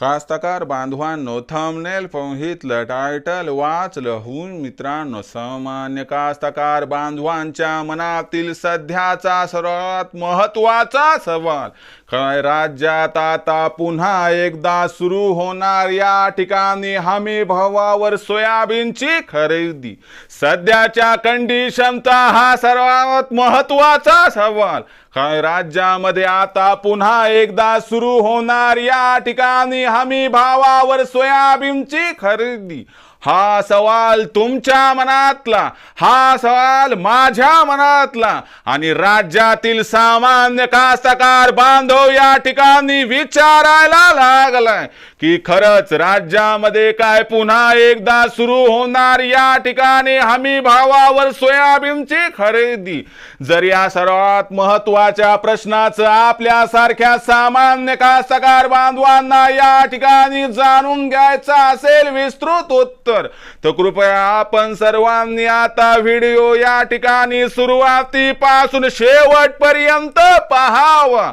कास्तकार बांधवांनो thumbnail पाहितलं title वाचलं. होऊन मित्रांनो सामान्य कास्तकार बांधवांच्या मनातील सध्याचा सर्वात महत्त्वाचा सवाल काय राज्यात आता पुन्हा एकदा सुरू होणार या ठिकाणी? हमी भावावर सोयाबीनची खरेदी. सध्याच्या कंडिशनचा हा सर्वात महत्त्वाचा सवाल राज्यामध्ये आता पुन्हा एकदा सुरू होणार या ठिकाणी हमी भावावर सोयाबीनची खरेदी? हा सवाल तुमच्या मनातला हा सवाल माझ्या मनातला आणि राज्यातील सामान्य कास्तकार बांधव या ठिकाणी विचारायला लागलाय की खरंच राज्यामध्ये काय पुन्हा एकदा सुरू होणार? या ठिकाणी हमी भावावर सोयाबीनची खरेदी. जर या सर्वात महत्त्वाच्या प्रश्नाचं आपल्यासारख्या सामान्य कास्तकार बांधवांना या ठिकाणी जाणून घ्यायचं असेल विस्तृत उत्तर. तर कृपया आपण सर्वांनी आता व्हिडिओ या ठिकाणी सुरुवातीपासून शेवटपर्यंत पहावा.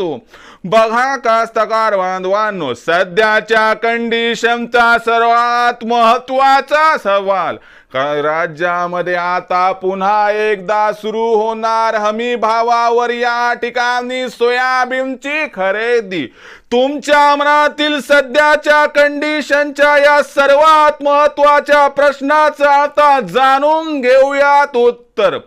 बघा कास्तकार बांधवांनो सध्याच्या कंडिशनचा सर्वात महत्त्वाचा सवाल राज्यामध्ये आता पुन्हा एकदा सुरू होणार हमी भावावर या ठिकाणी सोयाबीनची खरेदी. तुमच्या मनातील सध्याच्या कंडिशनच्या या सर्वात महत्त्वाच्या प्रश्नाचं आता जाणून घेऊयात उत्तर.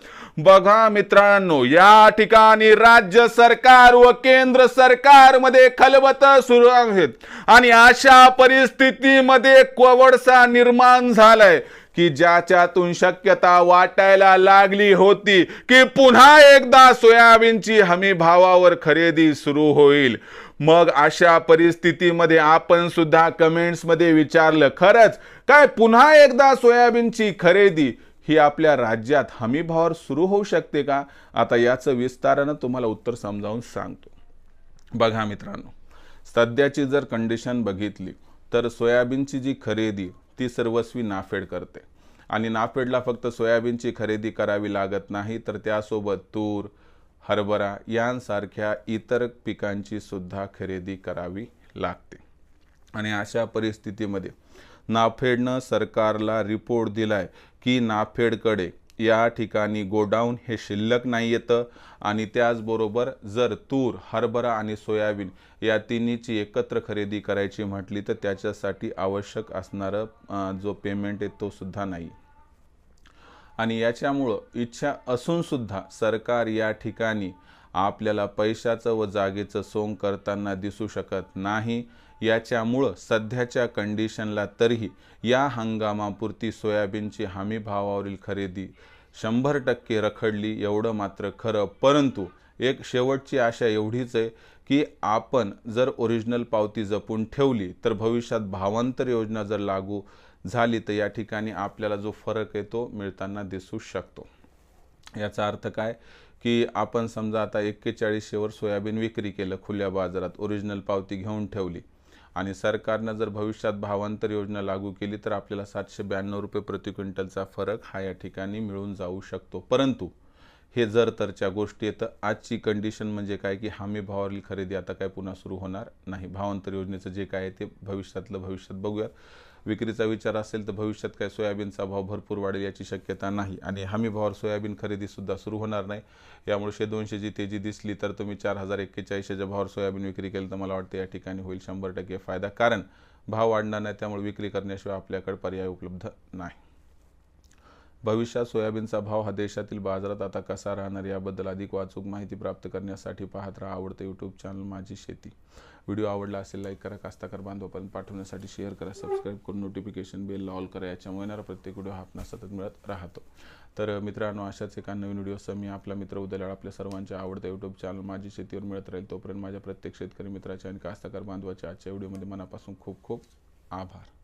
बघा मित्रांनो या ठिकाणी राज्य सरकार व केंद्र सरकारमध्ये खलबत सुरू आहेत. आणि अशा परिस्थितीमध्ये कोवडसा निर्माण झालाय की ज्याच्यातून शक्यता वाटायला लागली होती की पुन्हा एकदा सोयाबीनची हमी भावावर खरेदी सुरू होईल. मग अशा परिस्थितीमध्ये आपण सुद्धा कमेंट्समध्ये विचारलं खरंच? काय पुन्हा एकदा सोयाबीनची खरेदी ही आपल्या राज्यात हमीभावावर सुरू होऊ शकते का? आता याचं विस्तारानं तुम्हाला उत्तर समजावून सांगतो. बघा मित्रांनो सध्याची जर कंडिशन बघितली तर सोयाबीनची जी खरेदी ती सर्वस्वी नाफेड करते. आणि नाफेडला फक्त सोयाबीनची खरेदी करावी लागत नाही तर त्यासोबत तूर हरभरा यांसारख्या इतर पिकांची सुद्धा खरेदी करावी लागते. आणि अशा परिस्थितीमध्ये नाफेडनं सरकारला रिपोर्ट दिलाय की नाफेडकडे या ठिकाणी गोडाऊन हे शिल्लक नाही येतं. आणि त्याचबरोबर जर तूर हरभरा आणि सोयाबीन या तिन्हीची एकत्र खरेदी करायची म्हटली तर त्याच्यासाठी आवश्यक असणारं जो पेमेंट आहे तो सुद्धा नाही. आणि याच्यामुळं इच्छा असून सुद्धा सरकार या ठिकाणी आपल्याला पैशाचं व जागेचं सोंग करताना दिसू शकत नाही. याच्यामुळं सध्याच्या कंडिशनला तरीही या हंगामापुरती सोयाबीनची हमी भावावरील खरेदी शंभर टक्के रखडली एवढं मात्र खरं. परंतु एक शेवटची आशा एवढीच आहे की आपण जर ओरिजिनल पावती जपून ठेवली तर भविष्यात भावांतर योजना जर लागू झाली तर या ठिकाणी आपल्याला जो फरक आहे तो मिळताना दिसू शकतो. याचा अर्थ काय? की आपण समजा आता एक्केचाळीसशेवर सोयाबीन विक्री केलं खुल्या बाजारात ओरिजिनल पावती घेऊन ठेवली. आणि सरकारनं जर भविष्यात भावांतर योजना लागू केली तर आपल्याला सातशे ब्याण्णव रुपये प्रति क्विंटलचा फरक हा या ठिकाणी मिळून जाऊ शकतो. परंतु हे जर तरच्या गोष्टी आहेत तर आजची कंडिशन म्हणजे काय की हमी भावावरील खरेदी आता काय पुन्हा सुरू होणार नाही. भावांतर योजनेचं जे काय आहे ते भविष्यातलं भविष्यात बघूयात. विक्रीचा विचार असेल तर भविष्यात काय सोयाबीनचा भाव भरपूर वाढेल याची शक्यता नाही. आणि हमी भावावर सोयाबीन खरेदीसुद्धा सुरू होणार नाही. यामुळे शे दोनशेची तेजी दिसली तर तुम्ही चार हजार एक्केचाळीसच्या भावावर सोयाबीन विक्री केली तर मला वाटतं या ठिकाणी होईल शंभर टक्के फायदा. कारण भाव वाढणार नाही त्यामुळे विक्री करण्याशिवाय आपल्याकडे पर्याय उपलब्ध नाही. भविष्यात सोयाबीनचा भाव हा देशातील बाजारात आता कसा राहणार याबद्दल अधिक वाचूक माहिती प्राप्त करण्यासाठी पाहत राहा आवडतं यूट्यूब चॅनल माझी शेती. व्हिडिओ आवडला असेल लाईक करा. कास्ताकार बांधवापर्यंत पाठवण्यासाठी शेअर करा. सबस्क्राईब करून नोटिफिकेशन बेल ऑल करा. याच्यामुळे येणारा प्रत्येक व्हिडिओ हा आपणास सतत मिळत राहतो. तर मित्रांनो अशाच एका नवीन व्हिडिओसह मी आपला मित्र उद्याला आपल्या सर्वांच्या आवडता यूट्यूब चॅनल माझी शेतीवर मिळत राहील. तोपर्यंत माझ्या प्रत्येक शेतकरी मित्राच्या आणि कास्ताकार बांधवाच्या आजच्या व्हिडिओमध्ये मनापासून खूप खूप आभार.